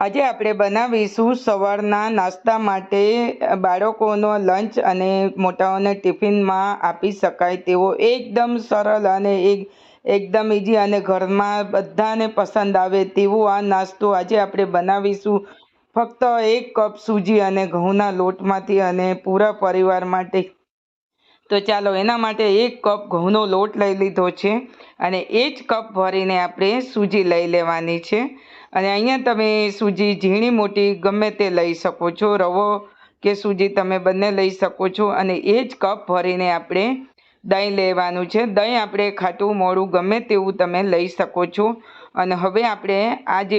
આજે આપણે બનાવીશું સવારના નાસ્તા માટે બાળકોનો લંચ અને મોટાઓને ટિફિનમાં આપી શકાય તેવો એકદમ સરળ અને એક, એકદમ ઇઝી અને ઘરમાં બધાને પસંદ આવે તેવો આ નાસ્તો આજે આપણે બનાવીશું. ફક્ત એક કપ સૂજી અને ઘઉંના લોટમાંથી અને પૂરા પરિવાર માટે. તો ચાલો એના માટે એક કપ ઘઉંનો લોટ લઈ લીધો છે અને એ જ કપ ભરીને આપણે સૂજી લઈ લેવાની છે. અને અહીંયા તમે સૂજી ઝીણી મોટી ગમે તે લઈ શકો છો, રવો કે સૂજી તમે બંને લઈ શકો છો. અને એ જ કપ ભરીને આપણે દહીં લેવાનું છે. દહીં આપણે ખાટું મોડું ગમે તેવું તમે લઈ શકો છો. અને હવે આપણે આ જે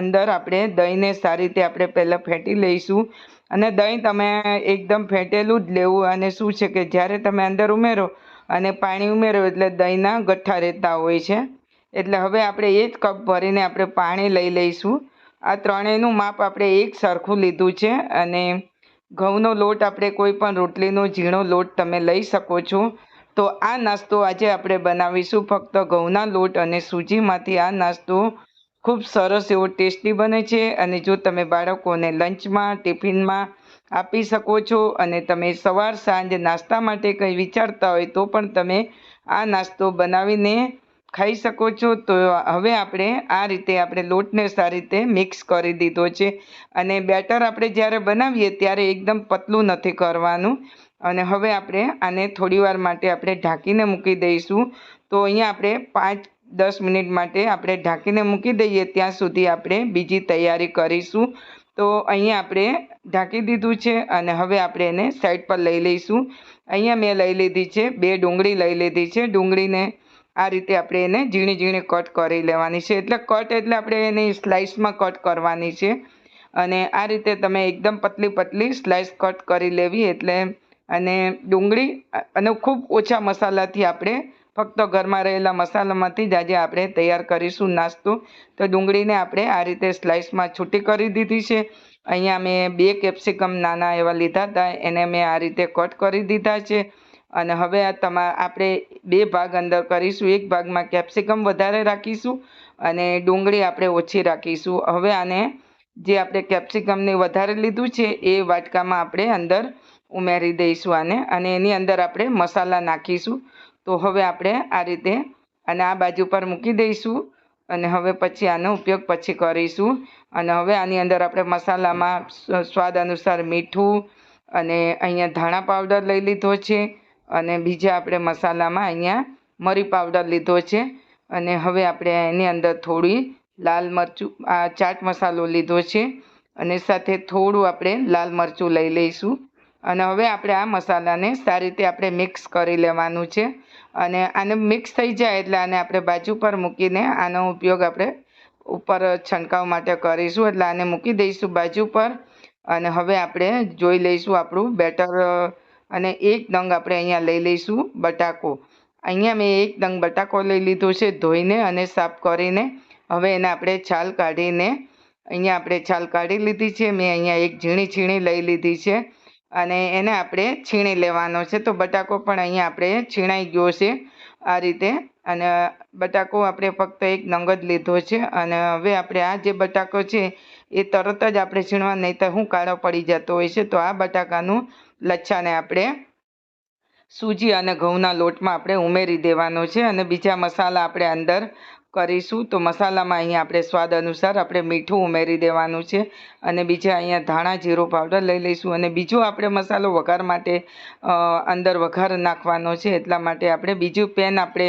અંદર આપણે દહીંને સારી રીતે આપણે પહેલાં ફેંટી લઈશું. અને દહીં તમે એકદમ ફેંટેલું જ લેવું અને શું છે કે જ્યારે તમે અંદર ઉમેરો અને પાણી ઉમેરો એટલે દહીંના ગઠ્ઠા રહેતા હોય છે. એટલે હવે આપણે એ જ કપ ભરીને આપણે પાણી લઈ લઈશું. આ ત્રણેયનું માપ આપણે એક સરખું લીધું છે અને ઘઉંનો લોટ આપણે કોઈ પણ રોટલીનો, ઝીણો લોટ તમે લઈ શકો છો. તો આ નાસ્તો આજે આપણે બનાવીશું ફક્ત ઘઉંના લોટ અને સૂજીમાંથી. આ નાસ્તો ખૂબ સરસ એવો ટેસ્ટી બને છે અને જો તમે બાળકોને લંચમાં, ટિફિનમાં આપી શકો છો અને તમે સવાર સાંજ નાસ્તા માટે કંઈ વિચારતા હોય તો પણ તમે આ નાસ્તો બનાવીને ખાઈ શકો છો. તો હવે આપણે આ રીતે આપણે લોટને સારી રીતે મિક્સ કરી દીધો છે. અને બેટર આપણે જ્યારે બનાવીએ ત્યારે એકદમ પતલું નથી કરવાનું. અને હવે આપણે આને થોડીવાર માટે આપણે ઢાંકીને મૂકી દઈશું. તો અહીંયા આપણે પાંચ દસ મિનિટ માટે આપણે ઢાંકીને મૂકી દઈએ ત્યાં સુધી આપણે બીજી તૈયારી કરીશું. તો અહીંયા આપણે ઢાંકી દીધું છે અને હવે આપણે એને સાઈડ પર લઈ લઈશું. અહીંયા મેં લઈ લીધી છે, બે ડુંગળી લઈ લીધી છે. ડુંગળીને આ રીતે આપણે એને ઝીણી ઝીણી કટ કરી લેવાની છે. એટલે કટ એટલે આપણે એની સ્લાઇસમાં કટ કરવાની છે. અને આ રીતે તમે એકદમ પતલી પતલી સ્લાઇસ કટ કરી લેવી એટલે અને ડુંગળી અને ખૂબ ઓછા મસાલાથી આપણે ફક્ત ઘરમાં રહેલા મસાલામાંથી જ આજે આપણે તૈયાર કરીશું નાસ્તો. તો ડુંગળીને આપણે આ રીતે સ્લાઇસમાં છૂટી કરી દીધી છે. અહીંયા મેં બે કેપ્સિકમ નાના એવા લીધા હતા. એને મેં આ રીતે કટ કરી દીધા છે. અને હવે આ તમા, આપણે બે ભાગ અંદર કરીશું. એક ભાગમાં કેપ્સિકમ વધારે રાખીશું અને ડુંગળી આપણે ઓછી રાખીશું. હવે આને જે આપણે કેપ્સિકમને વધારે લીધું છે એ વાટકામાં આપણે અંદર ઉમેરી દઈશું આને અને એની અંદર આપણે મસાલા નાખીશું. તો હવે આપણે આ રીતે અને આ બાજુ પર મૂકી દઈશું અને હવે પછી આનો ઉપયોગ પછી કરીશું. અને હવે આની અંદર આપણે મસાલામાં સ્વાદ અનુસાર મીઠું અને અહીંયા ધાણા પાવડર લઈ લીધો છે. અને બીજા આપણે મસાલામાં અહીંયા મરી પાવડર લીધો છે. અને હવે આપણે એની અંદર થોડી લાલ મરચું, આ ચાટ મસાલો લીધો છે. અને સાથે થોડું આપણે લાલ મરચું લઈ લઈશું. અને હવે આપણે આ મસાલાને સારી રીતે આપણે મિક્સ કરી લેવાનું છે. અને આને મિક્સ થઈ જાય એટલે આને આપણે બાજુ પર મૂકીને આનો ઉપયોગ આપણે ઉપર છંટકાવ માટે કરીશું. એટલે આને મૂકી દઈશું બાજુ પર. અને હવે આપણે જોઈ લઈશું આપણું બેટર અને એક ડંગ આપણે અહીંયા લઈ લઈશું, બટાકો. અહીંયા મેં એક ડંગ બટાકો લઈ લીધો છે ધોઈને અને સાફ કરીને. હવે એને આપણે છાલ કાઢીને, અહીંયા આપણે છાલ કાઢી લીધી છે. મેં અહીંયા એક ઝીણી છીણી લઈ લીધી છે અને એને આપણે છીણી લેવાનો છે. તો બટાકો પણ અહીંયા આપણે છીણાઈ ગયો છે આ રીતે. અને બટાકો આપણે ફક્ત એક નંગ જ લીધો છે. અને હવે આપણે આ જે બટાકો છે એ તરત જ આપણે છીણવા નહીં તો શું કાળો પડી જતો હોય છે. તો આ બટાકાનું લચ્છાને આપણે સૂજી અને ઘઉંના લોટમાં આપણે ઉમેરી દેવાનો છે અને બીજા મસાલા આપણે અંદર કરીશું. તો મસાલામાં અહીંયા આપણે સ્વાદ અનુસાર આપણે મીઠું ઉમેરી દેવાનું છે અને બીજા અહીંયા ધાણા જીરું પાવડર લઈ લઈશું અને બીજો આપણે મસાલો વઘાર માટે અંદર વઘાર નાખવાનો છે. એટલા માટે આપણે બીજું પેન આપણે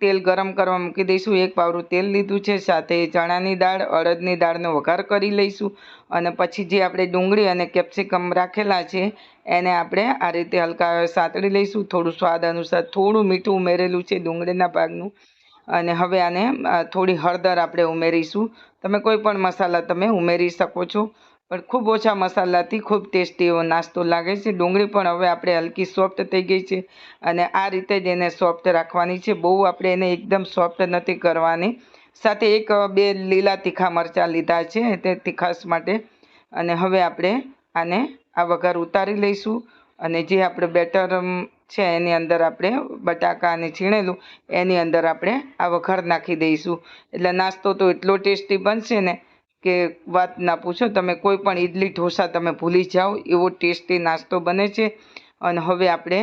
તેલ ગરમ કરવા મૂકી દઈશું. એક પાવરું તેલ લીધું છે, સાથે ચણાની દાળ, અડદની દાળનો વઘાર કરી લઈશું અને પછી જે આપણે ડુંગળી અને કેપ્સિકમ રાખેલા છે, એને આપણે આ રીતે હલકા સાતળી લઈશું. થોડું સ્વાદ અનુસાર થોડું મીઠું ઉમેરેલું છે ડુંગળીના ભાગનું. અને હવે આને થોડી હળદર આપણે ઉમેરીશું. તમે કોઈ પણ મસાલા તમે ઉમેરી શકો છો. પણ ખૂબ ઓછા મસાલાથી ખૂબ ટેસ્ટી એવો નાસ્તો લાગે છે. ડુંગળી પણ હવે આપણે હલકી સોફ્ટ થઈ ગઈ છે અને આ રીતે જ એને સોફ્ટ રાખવાની છે. બહુ આપણે એને એકદમ સોફ્ટ નથી કરવાની. સાથે એક બે લીલા તીખા મરચાં લીધા છે તે તીખાશ માટે. અને હવે આપણે આને આ વઘાર ઉતારી લઈશું. અને જે આપણે બેટર છે એની અંદર આપણે બટાકા અને છીણેલું, એની અંદર આપણે આ વઘાર નાખી દઈશું. એટલે નાસ્તો તો એટલો ટેસ્ટી બનશે ને કે વાત ના પૂછો, તમે કોઈ પણ ઇડલી ઢોસા તમે ભૂલી જાઓ, એવો ટેસ્ટી નાસ્તો બને છે. અને હવે આપણે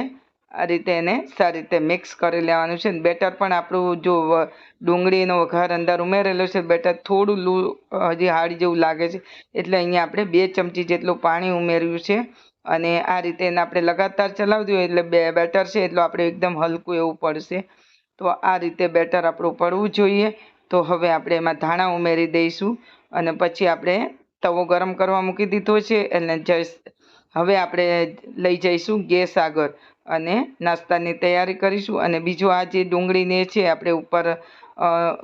આ રીતે એને સારી રીતે મિક્સ કરી લેવાનું છે. બેટર પણ આપણું જો ડુંગળીનો વઘાર અંદર ઉમેરેલો છે, બેટર થોડું લૂ, હજી હાડી જેવું લાગે છે. એટલે અહીંયા આપણે બે ચમચી જેટલું પાણી ઉમેર્યું છે. અને આ રીતે એને આપણે લગાતાર ચલાવતી હોય એટલે બે બેટર છે, એટલું આપણે એકદમ હલકું એવું પડશે. તો આ રીતે બેટર આપણું પડવું જોઈએ. તો હવે આપણે એમાં ધાણા ઉમેરી દઈશું અને પછી આપણે તવો ગરમ કરવા મૂકી દીધો છે, એટલે જઈશ હવે આપણે લઈ જઈશું ગેસ આગળ અને નાસ્તાની તૈયારી કરીશું. અને બીજું આ જે ડુંગળીને છે, આપણે ઉપર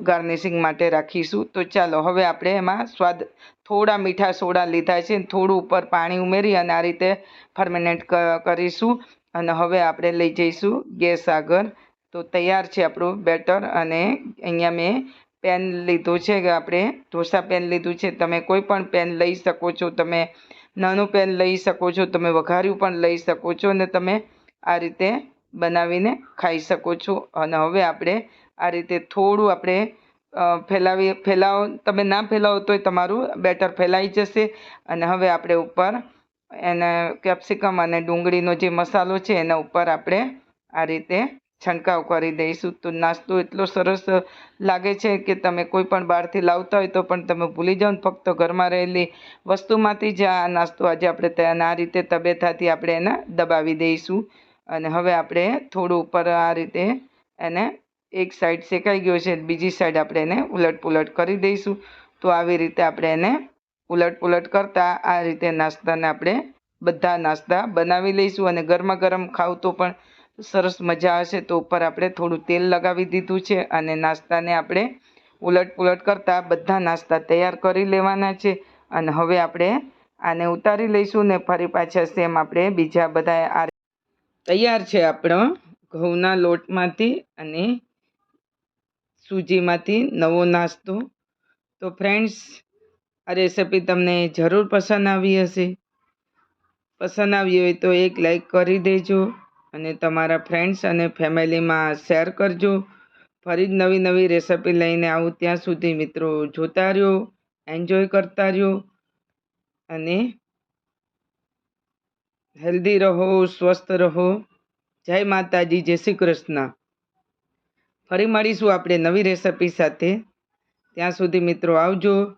ગાર્નિશિંગ માટે રાખીશું. તો ચાલો, હવે આપણે એમાં સ્વાદ થોડા મીઠા સોડા લીધા છે. થોડું ઉપર પાણી ઉમેરી અને આ રીતે ફર્મિનેટ કરીશું. અને હવે આપણે લઈ જઈશું ગેસ આગળ. તો તૈયાર છે આપણું બેટર અને અહીંયા મેં પેન લીધું છે. કે આપણે ઢોસા પેન લીધું છે. તમે કોઈ પણ પેન લઈ શકો છો. તમે નાનું પેન લઈ શકો છો. તમે વઘાર્યું પણ લઈ શકો છો. અને તમે આ રીતે બનાવીને ખાઈ શકો છો. અને હવે આપણે આ રીતે થોડું આપણે ફેલાવી, ફેલાવો, તમે ના ફેલાવો તોય તમારું બેટર ફેલાઈ જશે. અને હવે આપણે ઉપર એને કેપ્સિકમ અને ડુંગળીનો જે મસાલો છે એના ઉપર આપણે આ રીતે છંટકાવ કરી દઈશું. તો નાસ્તો એટલો સરસ લાગે છે કે તમે કોઈ પણ બહારથી લાવતા હોય તો પણ તમે ભૂલી જાઓ ને ફક્ત ઘરમાં રહેલી વસ્તુમાંથી જ આ નાસ્તો આજે આપણે આ રીતે તબેથાથી આપણે એને દબાવી દઈશું. અને હવે આપણે થોડું ઉપર આ રીતે એને એક સાઈડ શેકાઈ ગયો છે, બીજી સાઈડ આપણે એને ઉલટ પુલટ કરી દઈશું. તો આવી રીતે આપણે એને ઉલટ પુલટ કરતા આ રીતે નાસ્તાને આપણે બધા નાસ્તા બનાવી લઈશું અને ગરમા ગરમ ખાવ તો પણ સરસ મજા આવશે. તો ઉપર આપણે થોડું તેલ લગાવી દીધું છે અને નાસ્તાને આપણે ઉલટ પુલટ કરતા બધા નાસ્તા તૈયાર કરી લેવાના છે. અને હવે આપણે આને ઉતારી લઈશું ને ફરી પાછા સેમ આપણે બીજા બધા આ તૈયાર છે આપણો ઘઉંના લોટમાંથી અને સૂજીમાંથી નવો નાસ્તો. તો ફ્રેન્ડ્સ આ રેસિપી તમને જરૂર પસંદ આવી હશે. પસંદ આવી હોય તો એક લાઈક કરી દેજો અને તમારા ફ્રેન્ડ્સ અને ફેમિલીમાં શેર કરજો. ફરી જ નવી નવી રેસિપી લઈને આવું ત્યાં સુધી મિત્રો, જોતા રહ્યો એન્જોય કરતા રહ્યો અને હેલ્ધી રહો, સ્વસ્થ રહો. જય માતાજી, જય શ્રી કૃષ્ણ. ફરી મળીશું આપણે નવી રેસિપી સાથે. ત્યાં સુધી મિત્રો આવજો.